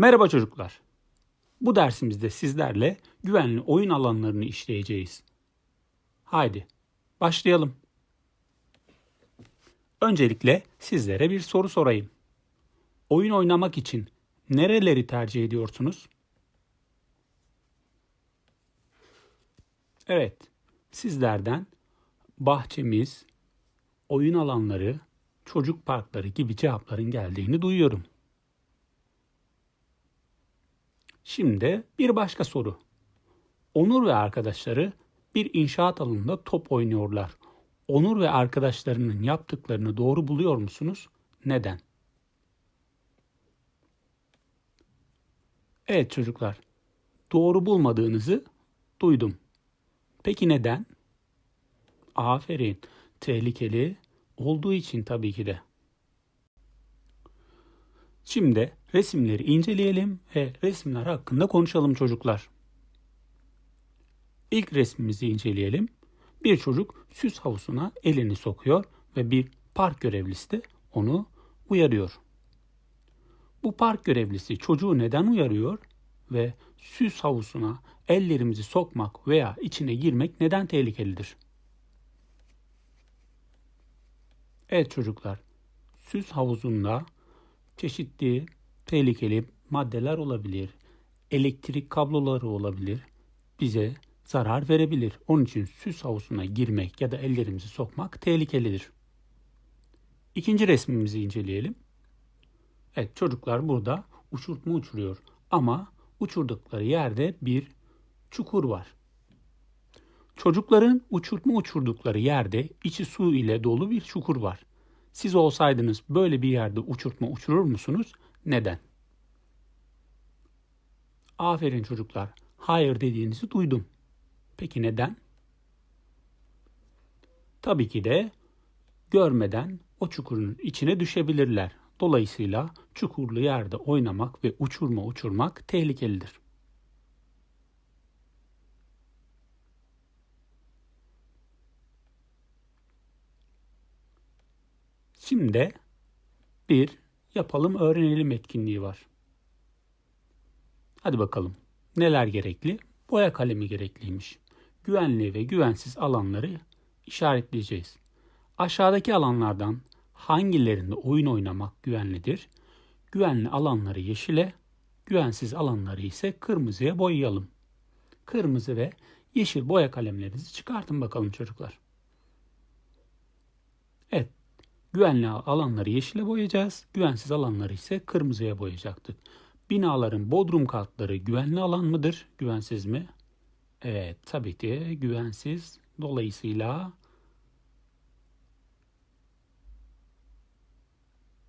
Merhaba çocuklar. Bu dersimizde sizlerle güvenli oyun alanlarını işleyeceğiz. Haydi başlayalım. Öncelikle sizlere bir soru sorayım. Oyun oynamak için nereleri tercih ediyorsunuz? Evet, sizlerden bahçemiz, oyun alanları, çocuk parkları gibi cevapların geldiğini duyuyorum. Şimdi bir başka soru. Onur ve arkadaşları bir inşaat alanında top oynuyorlar. Onur ve arkadaşlarının yaptıklarını doğru buluyor musunuz? Neden? Evet çocuklar. Doğru bulmadığınızı duydum. Peki neden? Aferin. Tehlikeli olduğu için tabii ki de. Şimdi resimleri inceleyelim ve resimler hakkında konuşalım çocuklar. İlk resmimizi inceleyelim. Bir çocuk süs havuzuna elini sokuyor ve bir park görevlisi de onu uyarıyor. Bu park görevlisi çocuğu neden uyarıyor ve süs havuzuna ellerimizi sokmak veya içine girmek neden tehlikelidir? Evet çocuklar, süs havuzunda çeşitli tehlikeli maddeler olabilir. Elektrik kabloları olabilir. Bize zarar verebilir. Onun için süs havuzuna girmek ya da ellerimizi sokmak tehlikelidir. İkinci resmimizi inceleyelim. Evet çocuklar burada uçurtma uçuruyor ama uçurdukları yerde bir çukur var. Çocukların uçurtma uçurdukları yerde içi su ile dolu bir çukur var. Siz olsaydınız böyle bir yerde uçurtma uçurur musunuz? Neden? Aferin çocuklar. Hayır dediğinizi duydum. Peki neden? Tabii ki de görmeden o çukurun içine düşebilirler. Dolayısıyla çukurlu yerde oynamak ve uçurma uçurmak tehlikelidir. Şimdi bir yapalım öğrenelim etkinliği var. Hadi bakalım. Neler gerekli? Boya kalemi gerekliymiş. Güvenli ve güvensiz alanları işaretleyeceğiz. Aşağıdaki alanlardan hangilerinde oyun oynamak güvenlidir? Güvenli alanları yeşile, güvensiz alanları ise kırmızıya boyayalım. Kırmızı ve yeşil boya kalemlerinizi çıkartın bakalım çocuklar. Evet, güvenli alanları yeşile boyayacağız, güvensiz alanları ise kırmızıya boyayacaktık. Binaların bodrum katları güvenli alan mıdır, güvensiz mi? Evet, tabii ki güvensiz. Dolayısıyla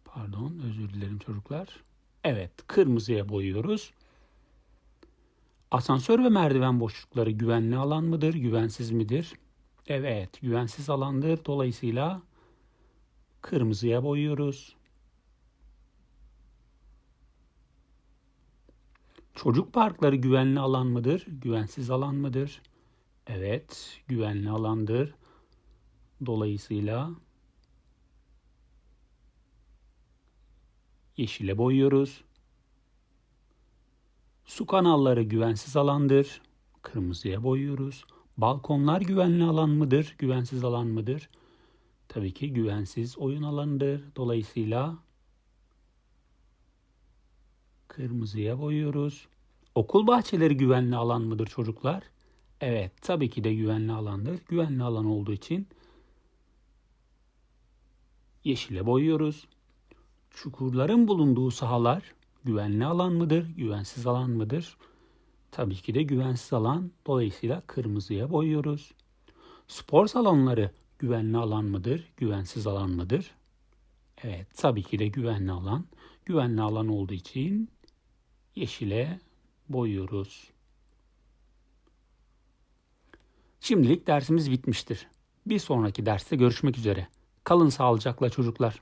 Pardon, özür dilerim çocuklar. Evet, kırmızıya boyuyoruz. Asansör ve merdiven boşlukları güvenli alan mıdır, güvensiz midir? Evet, güvensiz alandır. Dolayısıyla kırmızıya boyuyoruz. Çocuk parkları güvenli alan mıdır, güvensiz alan mıdır? Evet, güvenli alandır. Dolayısıyla yeşile boyuyoruz. Su kanalları güvensiz alandır. Kırmızıya boyuyoruz. Balkonlar güvenli alan mıdır, güvensiz alan mıdır? Tabii ki güvensiz oyun alanıdır. Dolayısıyla kırmızıya boyuyoruz. Okul bahçeleri güvenli alan mıdır çocuklar? Evet, tabii ki de güvenli alandır. Güvenli alan olduğu için yeşile boyuyoruz. Çukurların bulunduğu sahalar güvenli alan mıdır, güvensiz alan mıdır? Tabii ki de güvensiz alan. Dolayısıyla kırmızıya boyuyoruz. Spor salonları güvenli alan mıdır, güvensiz alan mıdır? Evet, tabii ki de güvenli alan. Güvenli alan olduğu için yeşile boyuyoruz. Şimdilik dersimiz bitmiştir. Bir sonraki derste görüşmek üzere. Kalın sağlıcakla çocuklar.